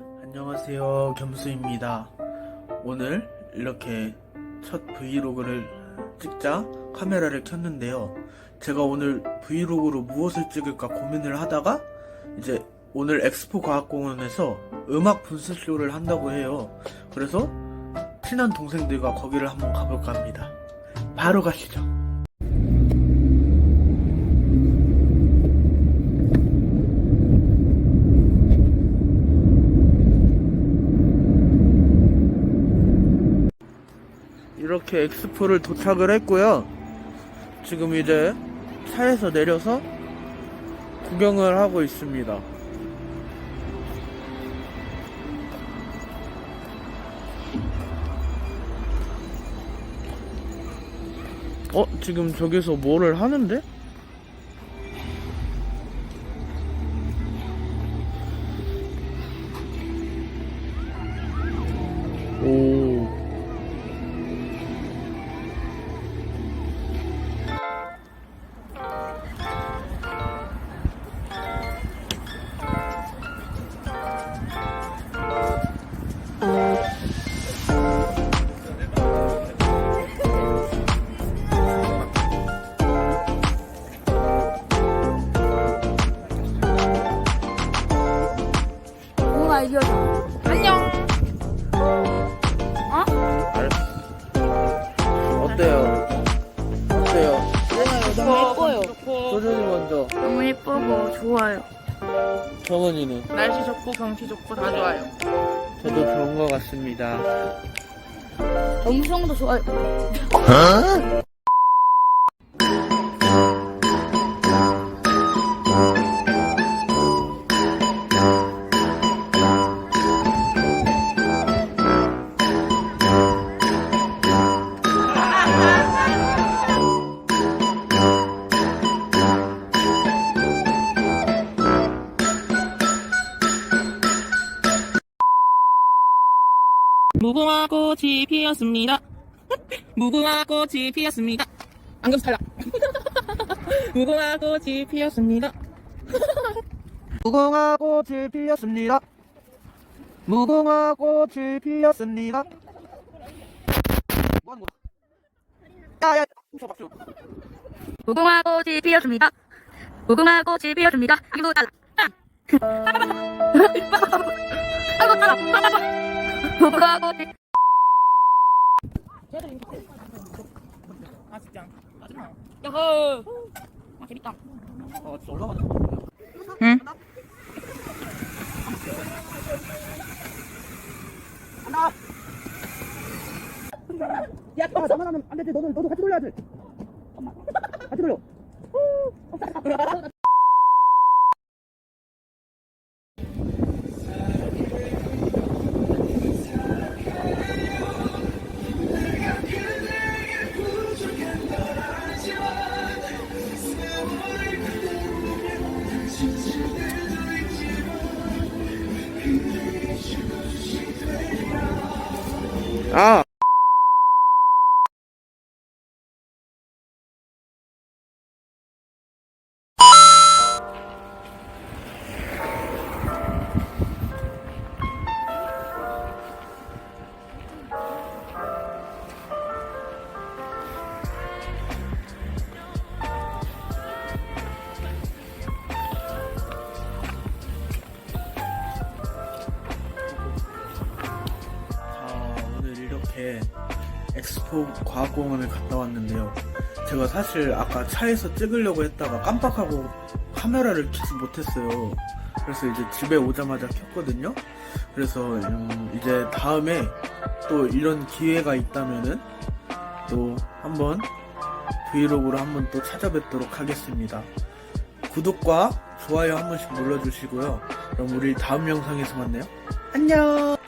안녕하세요. 겸수입니다. 오늘 이렇게 첫 브이로그를 찍자 카메라를 켰는데요. 제가 오늘 브이로그로 무엇을 찍을까 고민을 하다가 이제 오늘 엑스포 과학공원에서 음악 분수쇼를 한다고 해요. 그래서 친한 동생들과 거기를 한번 가볼까 합니다. 바로 가시죠. 이렇게 엑스포를 도착을 했고요. 지금 이제 차에서 내려서 구경을 하고 있습니다. 어, 지금 저기서 뭐를 하는데? 너무 예쁘고 좋아요. 정은이는 날씨 좋고 경치 좋고 다 좋아요. 저도 좋은 것 같습니다. 정수성도 좋아요. 무궁화 꽃이 피었습니다. 무궁화 꽃이 피었습니다. 안경 탈락. 무궁화 꽃이 피었습니다. 무궁화 꽃이 피었습니다. 무궁화 꽃이 피었습니다. 뭐 하는 거야? 야, 야, 박수, 박수. 무궁화 꽃이 피었습니다. 무궁화 꽃이 피었습니다. 아이고 따라. 아이고 따라. 꽃이 아 진짜. 야호. 아 재밌다. 어, 올라가자. 응? 야, 아, 나만 하면 안 되지. 너도, 너도 같이 돌려야지. 같이 돌려. 아! 이렇게 엑스포 과학공원을 갔다 왔는데요. 제가 사실 아까 차에서 찍으려고 했다가 깜빡하고 카메라를 켜지 못했어요. 그래서 이제 집에 오자마자 켰거든요. 그래서 음, 이제 다음에 또 이런 기회가 있다면은 또 한번 브이로그로 한번 또 찾아뵙도록 하겠습니다. 구독과 좋아요 한 번씩 눌러주시고요. 그럼 우리 다음 영상에서 만나요. 안녕!